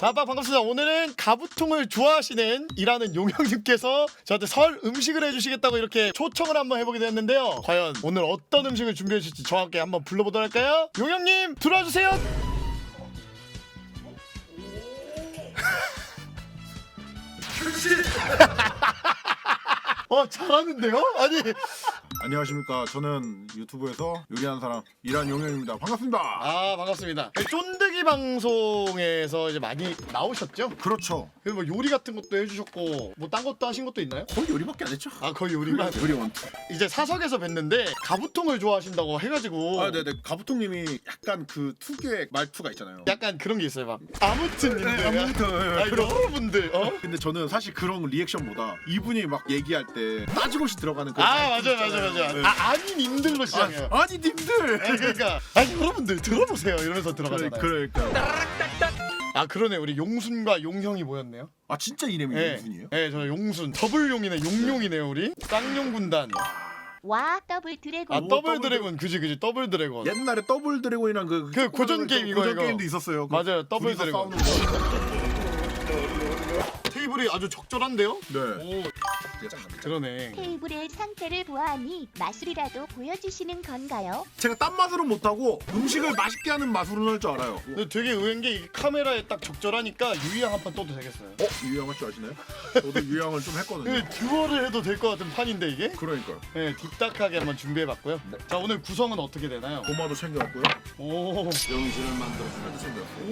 자, 빡 반갑습니다. 오늘은 가부통을 좋아하시는 일하는 용형님께서 저한테 설 음식을 해주시겠다고 이렇게 초청을 한번 해보게 됐는데요. 과연 오늘 어떤 음식을 준비해 주실지 함께 한번 불러보도록 할까요? 용형님 들어와 주세요. 어 잘하는데요? 아니 안녕하십니까. 저는 유튜브에서 요리하는 사람 이란 용현입니다. 반갑습니다. 아 반갑습니다. 쫀득이 방송에서 이제 많이 나오셨죠? 그렇죠. 그리고 뭐 요리 같은 것도 해주셨고 뭐 딴 것도 하신 것도 있나요? 거의 요리밖에 안 했죠. 아 거의 요리만 요리 원투. 이제 사석에서 뵀는데 가부통을 좋아하신다고 해가지고 아, 네네. 가부통님이 약간 그 특유의 말투가 있잖아요. 약간 그런 게 있어요 막 아무튼님들 네, 아무튼, 아, 여러분들 어? 근데 저는 사실 그런 리액션보다 이분이 막 얘기할 때 따지고시 들어가는 그아 맞아요 맞아요 있잖아요. 맞아요 네. 아 아닌 님들로 시작해요 아, 아니 님들. 아, 그러니까 아니 여러분들 들어보세요 이러면서 들어가잖아요 그러니까. 아 그러네 우리 용순과 용형이 모였네요 아 진짜 이름이 예, 무슨이에요? 예, 저 용순 더블 용이네 용용이네요 우리 쌍용 군단 와 더블 드래곤 아 오, 더블 더블 드래곤 그지 그지 더블 드래곤 옛날에 더블 드래곤이랑 그, 그 고전 게임 이거, 고전 이거. 게임도 있었어요. 그 맞아요, 더블 둘이서 드래곤. 싸우는 거. 테이블이 아주 적절한데요? 네. 오 그러네 테이블의 상태를 보아하니 마술이라도 보여주시는 건가요? 제가 딴 맛으로 못하고 음식을 맛있게 하는 맛으로는 할 줄 알아요. 근데 되게 의외인 게이 카메라에 딱 적절하니까 유희양 한 판 떠도 되겠어요 어? 유희양 할 줄 아시나요? 저도 유희양을 좀 했거든요. 그 듀얼을 해도 될 것 같은 판인데 이게? 그러니까요. 네, 딥다크하게 한번 준비해봤고요 자 오늘 구성은 어떻게 되나요? 도마도 챙겨왔고요. 오, 영진을 만들어서 챙겨왔어요.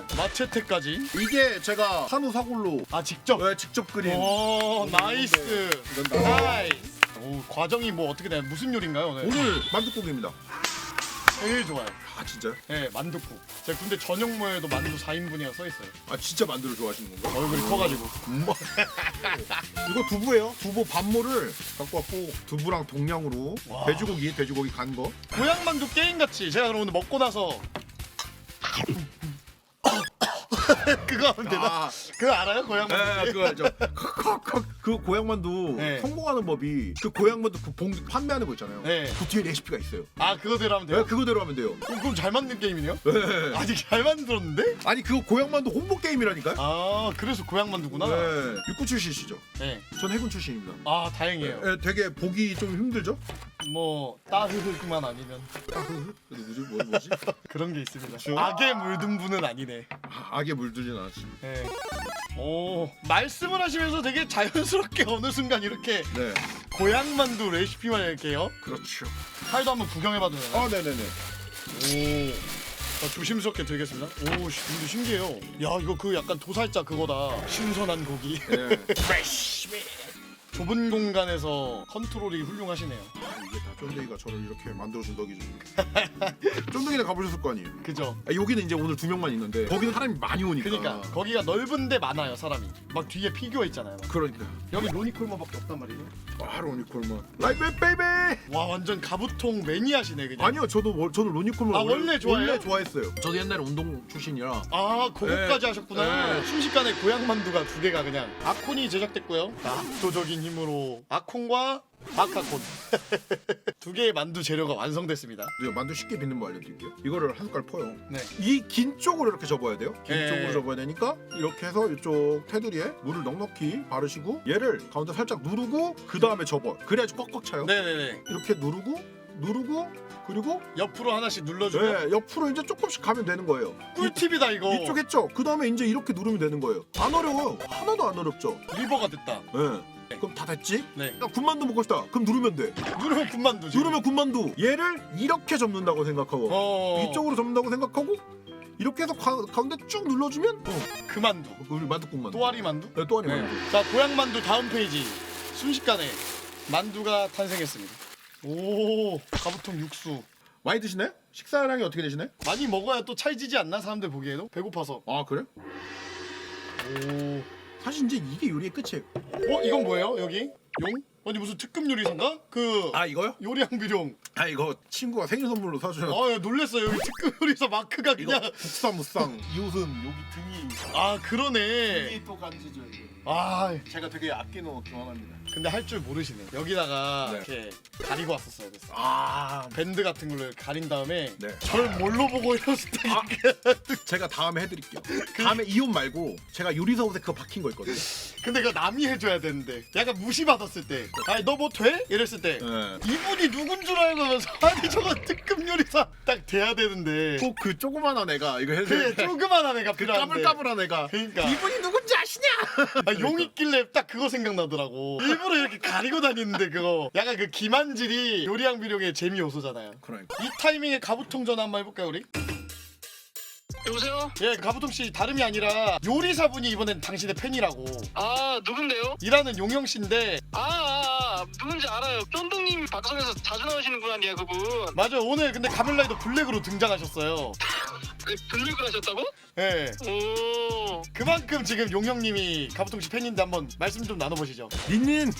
오 마체테까지 이게 제가 한우 사골로 아 직접? 네, 직접 끓인 오 나이스 이건 다- 나이스 오 과정이 뭐 어떻게 되나요? 무슨 요리인가요 오늘? 오늘 만두국입니다. 제일 좋아요 아 진짜요? 네 만두국 제가 군대 전용모에도 만두 4인분이라고 써있어요 아 진짜 만두를 좋아하시는 건가? 얼굴이 커가지고 이거 두부예요. 두부 반모를 갖고 왔고 두부랑 동량으로 와. 돼지고기 돼지고기 간 거. 고향 만두 게임 같이 제가 그럼 오늘 먹고 나서 그거 하면 되나? 아, 그거 알아요? 고향 만두 네, 게임? 그거 알죠. 그 고향만두 네. 성공하는 법이 그 고향만두 그 봉 판매하는 거 있잖아요. 네. 그 뒤에 레시피가 있어요. 아 그거대로 하면 네, 돼요? 그거대로 하면 돼요. 그럼, 그럼 잘 만든 게임이네요? 네. 아직 잘 만들었는데? 아니 그거 고향만두 홍보 게임이라니까요. 아 그래서 고향만두구나 네. 육군 출신이시죠? 네. 전 해군 출신입니다. 아 다행이에요 네, 되게 보기 좀 힘들죠? 뭐 따흐흐만 아니면 누구지? 뭐, 뭐지? 그런 게 있습니다? 악에 물든 분은 아니네 아, 악에 물들진 않았지. 네. 오 말씀을 하시면서 되게 자연스럽게 어느 순간 이렇게 네, 고향만두 레시피만 이렇게요 그렇죠. 칼도 한번 구경해봐도 되나요? 아, 네네네. 오. 자, 조심스럽게 들겠습니다. 오, 씨, 근데 신기해요. 야, 이거 그 약간 도살자 그거다. 신선한 고기. 네. 좁은 공간에서 컨트롤이 훌륭하시네요. 아, 이게 다 쫀득이가 저를 이렇게 만들어준 덕이죠. 쫀득이는 가보셨을 거 아니에요? 그죠? 아, 여기는 이제 오늘 두 명만 있는데 거기는 사람이 많이 오니까. 그러니까 거기가 넓은데 많아요 사람이. 막 뒤에 피규어 있잖아요. 그러니까. 여기 로니콜머밖에 없단 말이에요. 아, 로니콜만. 라이브 베이비. 와, 완전 가부통 매니아시네 그냥. 아니요, 저도 월- 저는 로니콜만 아, 원래 좋아해요? 원래 좋아했어요. 저도 옛날에 운동 출신이라. 아, 그거까지 네. 하셨구나. 네. 순식간에 고향만두가 두 개가 그냥 아콘이 제작됐고요. 압도적인 힘으로 아콘과 아카콘 두 개의 만두 재료가 완성됐습니다. 네, 만두 쉽게 빚는 거 알려드릴게요. 이거를 한 숟갈 퍼요. 네. 이 긴 쪽으로 이렇게 접어야 돼요. 긴 네. 쪽으로 접어야 되니까 이렇게 해서 이쪽 테두리에 물을 넉넉히 바르시고 얘를 가운데 살짝 누르고 그 다음에 접어. 그래야지 꽉꽉 차요. 네네네. 이렇게 누르고 누르고 그리고 옆으로 하나씩 눌러주면 네, 옆으로 이제 조금씩 가면 되는 거예요. 꿀팁이다 이거. 이쪽 했죠? 그 다음에 이제 이렇게 누르면 되는 거예요. 안 어려워요. 하나도 안 어렵죠? 리버가 됐다. 네. 그럼 다 됐지? 네. 야, 군만두 먹고 싶다. 그럼 누르면 돼. 누르면 군만두지. 누르면 군만두. 얘를 이렇게 접는다고 생각하고 어. 이쪽으로 접는다고 생각하고 이렇게 해서 가, 가운데 쭉 눌러주면 어, 그만두. 우리 만두국 만두. 또아리 만두. 네, 또아리 네. 만두. 자 고향 만두 다음 페이지. 순식간에 만두가 탄생했습니다. 오 가부통 육수. 많이 드시나요? 식사량이 어떻게 되시나요? 많이 먹어야 또 찰지지 않나 사람들 보기에도 배고파서. 아 그래? 오. 사실 이제 이게 요리의 끝이에요. 어 이건 뭐예요 여기? 용? 아니 무슨 특급 요리사인가? 그 아 이거요? 요리왕 비룡. 아 이거 친구가 생일 선물로 사주는 아 야, 놀랬어요 여기 특급 요리사 마크가 이거 그냥. 국산 무쌍 이웃은 여기 등이 아 그러네. 또 간지죠 이게. 아 제가 되게 아끼는 옷 좋아합니다. 근데 할 줄 모르시네. 여기다가 네. 이렇게 가리고 왔었어요. 그래서. 아, 밴드 같은 걸로 가린 다음에 네. 저를 뭘로 보고 때 아. 제가 다음에 해드릴게요. 다음에 이옷 말고 제가 요리사 옷에 그거 박힌 거 있거든요. 근데 그거 남이 해줘야 되는데 약간 무시받았을 때 아니 너 뭐 돼? 이랬을 때 네. 이분이 누군 줄 알고 하면서 아니 저거 특급 요리사 딱 돼야 되는데 꼭그 조그만한 애가 이거 해서 그 조그만한 애가 그 필요한데 까불까불한 애가 그러니까 이분이 누군지 아시냐? 아, 용 있길래 딱 그거 생각나더라고 일부러 이렇게 가리고 다니는데 그거 약간 그 기만질이 요리왕 비룡의 재미 요소잖아요 그러니까. 이 타이밍에 가부통 전화 한번 해볼까요 우리? 여보세요? 예 가부통 씨 다름이 아니라 요리사분이 이번엔 당신의 팬이라고 아 누군데요? 일하는 용영 씨인데 아, 아, 아 누군지 알아요. 쫀득님 방송에서 자주 나오시는 분 아니야 그분? 맞아 요 오늘 근데 가멜라이더 블랙으로 등장하셨어요 네, 블랙을 하셨다고? 예 오. 그만큼 지금 용영님이 가부통 씨 팬인데 한번 말씀 좀 나눠보시죠 닌닌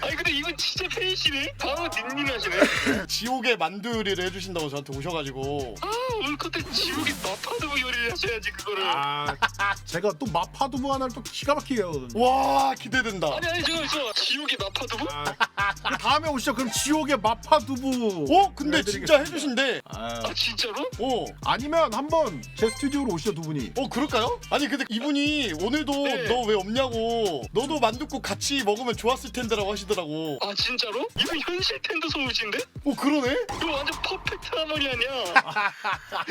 아니 근데 이분 진짜 팬이시네. 바로 닌닌 하시네. 지옥의 만두 요리를 해주신다고 저한테 오셔가지고 아 오늘 그때 지옥의 마파두부 요리를 하셔야지 그거를. 아 제가 또 마파두부 하나를 또 기가 막히게 하거든요. 와 기대된다 아니 아니 저저 지옥의 마파두부? 아, 그 다음에 오시죠. 그럼 지옥의 마파두부. 어? 근데. 진짜 해주신대 아, 아 진짜로? 어. 아니면 한번 제 스튜디오로 오시죠 두 분이. 어 그럴까요? 아니 근데 이분이 오늘도 네. 너 왜 없냐고 너도 만둣국 같이 먹으면 좋았을 텐데라고 하시더라고 아 진짜로? 이분 현실 텐드 소우신데? 어 그러네? 이거 완전 퍼펙트 하모니 아니야?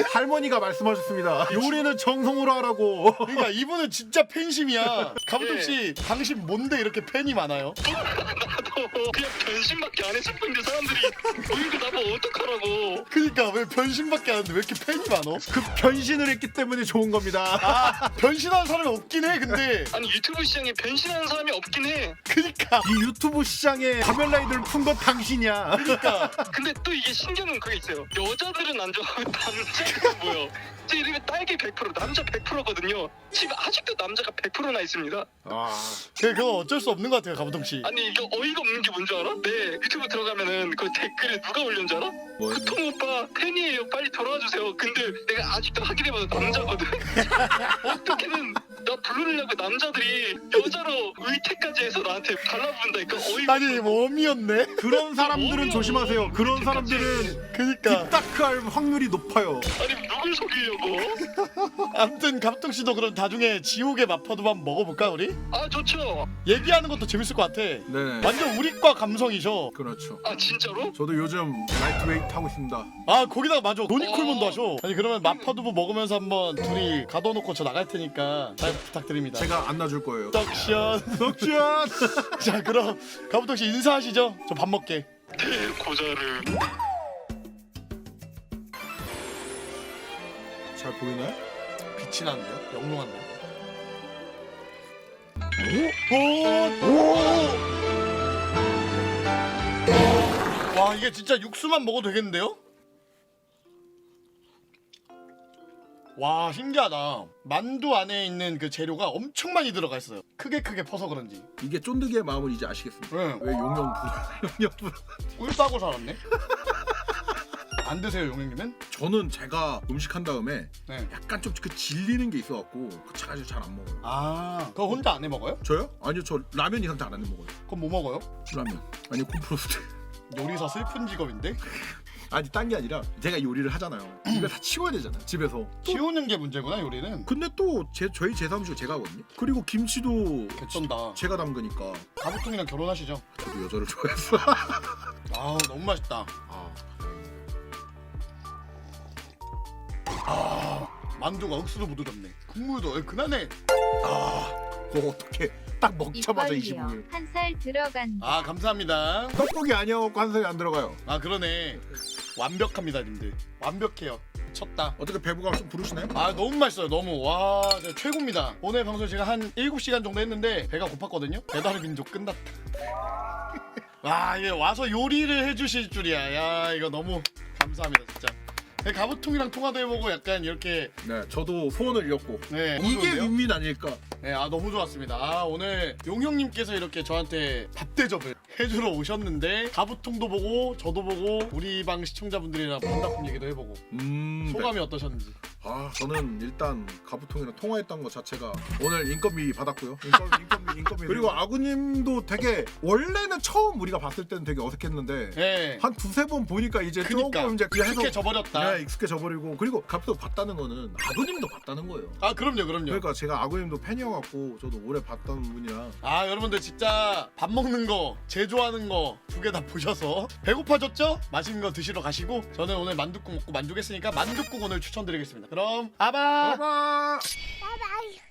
할머니가 말씀하셨습니다. 요리는 정성으로 하라고. 그러니까 이분은 진짜 팬심이야 가부통씨 당신 뭔데 이렇게 팬이 많아요? 나도 그냥 변신밖에 안 했을 뿐인데 사람들이 보이고 나보고 어떡하라고. 그니까 왜 변신밖에 안 하는데 왜 이렇게 팬이 많어? 그 변신을 했기 때문에 좋은 겁니다. 아 변신하는 사람이 없긴 해 근데 아니 유튜브 시장에 변신하는 사람이 없긴 해. 그니까 이 유튜브 시장에 가면라이드를 푼 건 당신이야. 그니까 근데 또 이게 신기한 그게 있어요. 여자들은 안 좋아하고 남자들은 뭐요? 제 이름에 딸기 100% 남자 100%거든요. 지금 아직도 남자가 100%나 있습니다. 아, 그- 그거 어쩔 수 없는 것 같아요 가부통씨 아니 이거 어이가 없는 게 뭔지 알아? 네 유튜브 들어가면은 그 댓글에 누가 올렸는지 알아? 뭐? 그통 오빠 팬이에요. 빨리 돌아와 주세요. 근데 내가 아직도 확인해봐도 남자거든. 어떻게든 나 부르려고 남자들이 여자로 의태까지 해서 나한테 달라붙는다니까 어이가 아니 웜이었네 그런 사람들은 뭐야? 조심하세요. 그런 사람들은 그니까 딥다크할 확률이 높아요. 아니 누굴 속이려고? 아무튼 가부통씨도 그럼 나중에 지옥의 마파도 한번 먹어볼까 우리? 아 좋죠. 얘기하는 것도 재밌을 것 같아 네. 완전 우리과 감성이 셔 그렇죠. 아 진짜로? 저도 요즘 라이트웨이트 하고 있습니다. 아 거기다가 맞아 노니콜몬도 어. 하셔 아니 그러면 마파두부 먹으면서 한번 둘이 가둬놓고 저 나갈 테니까 잘 부탁드립니다 제가 안 놔줄 거예요. 떡션 덕지연. 자 그럼 가부통씨 인사하시죠 저 밥 먹게 대고자를 잘 보이나요? 빛이 나는데요? 영롱한데요? 오! 오! 이게 진짜 육수만 먹어도 되겠는데요? 와 신기하다 만두 안에 있는 그 재료가 엄청 많이 들어가 있어요 크게 크게 퍼서 그런지 이게 쫀득이의 마음을 이제 아시겠습니다. 응. 왜 용영 부 용영 부꿀 싸고 살았네 안 드세요 용행님은? 저는 제가 음식 한 다음에 네. 약간 좀 그 질리는 게 있어갖고 그 차가지고 잘안 먹어요. 아 그거 혼자 안 해 먹어요? 저요? 아니요 저 라면 이상 잘 안 해 먹어요. 그럼 뭐 먹어요? 라면 아니 콤프로스트. 요리사 슬픈 직업인데? 아니 딴 게 아니라 제가 요리를 하잖아요. 이거 다 치워야 되잖아 집에서. 치우는 게 문제구나 요리는 근데 또 제 저희 제사음식 제가 하거든요. 그리고 김치도 개쩐다 제가 담그니까 가부통이랑 결혼하시죠? 저도 여자를 좋아했어. 아 너무 맛있다 아, 아 만두가 억수로 부드럽네 국물도 얼큰하네 그거 어떻게 딱 먹자마자 이빨이요. 20분. 한살 들어간다. 아 감사합니다 떡볶이 아니어갖고 한 살이 안 들어가요. 아 그러네 완벽합니다 님들 완벽해요 쳤다 어떻게 배부가 좀 부르시나요? 아 너무 맛있어요 너무 와 진짜 최고입니다 오늘 방송 제가 한 7시간 정도 했는데 배가 고팠거든요 배달의 민족 끝났다 와 이게 와서 요리를 해주실 줄이야 야 이거 너무 감사합니다 진짜 네, 가부통이랑 통화도 해보고 약간 이렇게 네, 저도 소원을 잃었고 네 이게 좋은데요? 윈윈 아닐까? 네, 아 너무 좋았습니다. 아 오늘 용형님께서 이렇게 저한테 밥 대접을 해주러 오셨는데 가부통도 보고 저도 보고 우리 방 시청자분들이랑 반다꿈 얘기도 해보고 음, 소감이 어떠셨는지 아 저는 일단 가부통이랑 통화했던 것 자체가 오늘 인건비 받았고요. 인건비, 인건비, 인건비. 그리고 아구님도 되게 원래는 처음 우리가 봤을 때는 되게 어색했는데 예 한 두세 번 보니까 이제 그니까 조금 이제 그냥 해서 익숙해져 버렸다 네, 익숙해져 버리고 그리고 갑도 봤다는 거는 아구님도 봤다는 거예요. 아 그럼요 그럼요 그러니까 제가 아구님도 팬이어갖고 저도 오래 봤던 분이라 아 여러분들 진짜 밥 먹는 거 제조하는 거 두 개 다 보셔서 배고파졌죠? 맛있는 거 드시러 가시고 저는 오늘 만둣국 먹고 만족했으니까 만둣국 오늘 추천드리겠습니다 그럼 아바 봐봐. 바이바이.